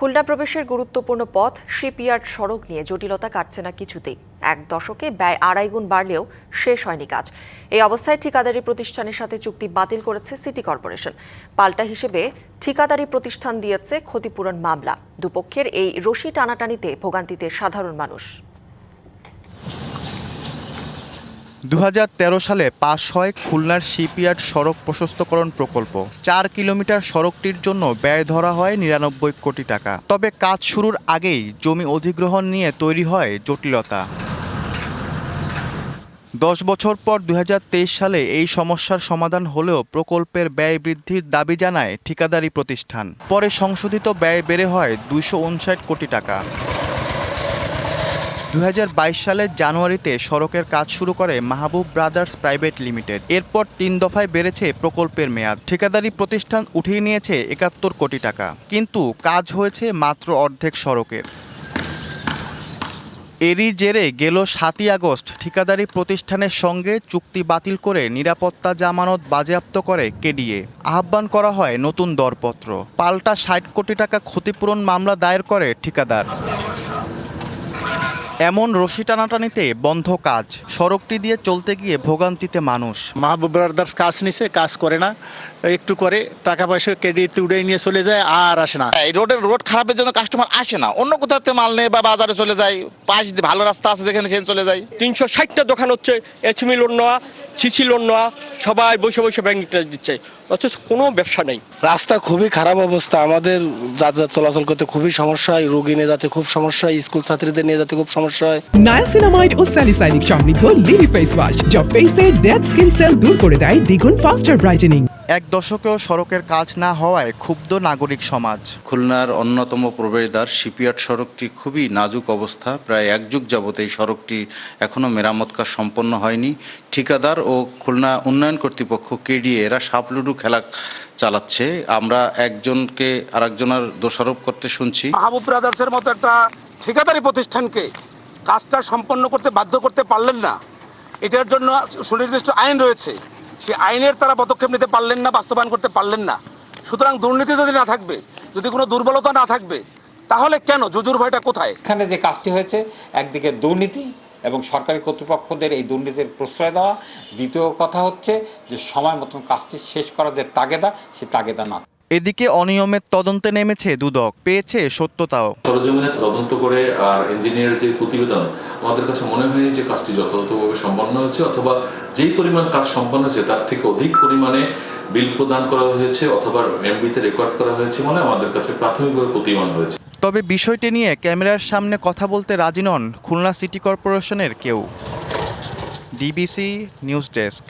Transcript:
খুলনা প্রবেশের গুরুত্বপূর্ণ পথ শিপইয়ার্ড সড়ক নিয়ে জটিলতা কাটছে না কিছুতেই। এক দশকে ব্যয় আড়াই গুণ বাড়লেও শেষ হয়নি কাজ। এই অবস্থায় ঠিকাদারি প্রতিষ্ঠানের সাথে চুক্তি বাতিল করেছে সিটি কর্পোরেশন। পাল্টা হিসেবে ঠিকাদারি প্রতিষ্ঠান দিয়েছে ক্ষতিপূরণ মামলা। দুপক্ষের এই রশি টানাটানিতে ভোগান্তিতে সাধারণ মানুষ। দু হাজার তেরো সালে পাশ হয় খুলনার শিপইয়ার্ড সড়ক প্রশস্তকরণ প্রকল্প। চার কিলোমিটার সড়কটির জন্য ব্যয় ধরা হয় নিরানব্বই কোটি টাকা। তবে কাজ শুরুর আগেই জমি অধিগ্রহণ নিয়ে তৈরি হয় জটিলতা। দশ বছর পর দু হাজার তেইশ সালে এই সমস্যার সমাধান হলেও প্রকল্পের ব্যয় বৃদ্ধির দাবি জানায় ঠিকাদারি প্রতিষ্ঠান। পরে সংশোধিত ব্যয় বেড়ে হয় দুইশো উনষাট কোটি টাকা। দু হাজার বাইশ সালের জানুয়ারিতে সড়কের কাজ শুরু করে মাহবুব ব্রাদার্স প্রাইভেট লিমিটেড। এরপর তিন দফায় বেড়েছে প্রকল্পের মেয়াদ। ঠিকাদারি প্রতিষ্ঠান উঠিয়ে নিয়েছে একাত্তর কোটি টাকা। কিন্তু কাজ হয়েছে মাত্র অর্ধেক সড়কের। এরই জেরে গেল সাতই আগস্ট ঠিকাদারি প্রতিষ্ঠানের সঙ্গে চুক্তি বাতিল করে নিরাপত্তা জামানত বাজেয়াপ্ত করে কেডিএ। আহ্বান করা হয় নতুন দরপত্র। পাল্টা ষাট কোটি টাকা ক্ষতিপূরণ মামলা দায়ের করে ঠিকাদার। এমন রশি টানাটানিতে বন্ধ কাজ সড়কটি দিয়ে চলতে গিয়ে ভোগান্তিতে মানুষ। মাহবুব ব্রাদার্স কাজ নিছে কাজ করে না। একটু করে টাকা পয়সা ক্রেডিট উড়ে নিয়ে চলে যায় আর আসে না। এই রোডের রোড খারাপের জন্য কাস্টমার আসে না। অন্য কোথাও থেকে মাল নেই বা বাজারে চলে যায় পাশ দিয়ে ভালো রাস্তা আছে যেখানে সেখানে চলে যায়। তিনশো ষাটটা দোকান হচ্ছে এচমি লোড নেওয়া সিসি লোন নেওয়া সবাই বসে বসে ব্যাংক ইন্টারেস্ট দিচ্ছে। অথচ কোনো ব্যবসা নেই। রাস্তা খুবই খারাপ অবস্থা। আমাদের যাতায়াত চলাচল করতে খুবই সমস্যা হয়। রোগী নিয়ে যাতে খুব সমস্যা হয় স্কুল ছাত্রীদের নিয়ে যাতে খুব সমস্যা হয়। নায়াসিনামাইড ও স্যালিসাইনিক সমৃদ্ধ লিলি ফেস ওয়াশ যা ফেসের ডেড স্কিন সেল দূর করে দেয় দ্বিগুণ ফাস্টার ব্রাইটেনিং এক দশকেও সড়কের কাজ না হওয়ায় ক্ষুব্ধ নাগরিক সমাজ। খুলনার অন্যতম প্রবেশদ্বার শিপিয়ার্ড সড়কটি খুবই নাজুক অবস্থা। প্রায় এক যুগ যাবত এই সড়কটি এখনও মেরামত কাজ সম্পন্ন হয়নি। ঠিকাদার ও খুলনা উন্নয়ন কর্তৃপক্ষ কেডিএ এরা সাপলুডু খেলা চালাচ্ছে। আমরা একজনকে আরেকজনের দোষারোপ করতে শুনছি। মাহবুব ব্রাদার্সের মতো একটা ঠিকাদারি প্রতিষ্ঠানকে কাজটা সম্পন্ন করতে বাধ্য করতে পারলেন না। এটার জন্য সুনির্দিষ্ট আইন রয়েছে। সেই আইনের তারা পদক্ষেপ নিতে পারলেন না, বাস্তবায়ন করতে পারলেন না। সুতরাং দুর্নীতি যদি না থাকবে, যদি কোনো দুর্বলতা না থাকবে, তাহলে কেন? জুজুর ভয়টা কোথায়? এখানে যে কাজটি হয়েছে, একদিকে দুর্নীতি এবং সরকারি কর্তৃপক্ষদের এই দুর্নীতির প্রশ্রয় দেওয়া। দ্বিতীয় কথা হচ্ছে যে, সময় মতন কাজটি শেষ করার যে তাগেদা, সে তাগেদা না। এদিকে অনিয়মের তদন্তে নেমেছে দুদক পেয়েছে সত্যতাও। সরজমিনে তদন্ত করে আর ইঞ্জিনিয়ার যে প্রতিবেদন আমাদের কাছে মনে হয়নি যে কাজটি যথাযথভাবে সম্পন্ন হয়েছে অথবা যেই পরিমাণ কাজ সম্পন্ন হয়েছে তার থেকে অধিক পরিমাণে বিল প্রদান করা হয়েছে অথবা এমবিতে রেকর্ড করা হয়েছে বলে আমাদের কাছে প্রাথমিকভাবে প্রতিমান হয়েছে। তবে বিষয়টি নিয়ে ক্যামেরার সামনে কথা বলতে রাজি নন খুলনা সিটি কর্পোরেশনের কেউ। DBC news desk.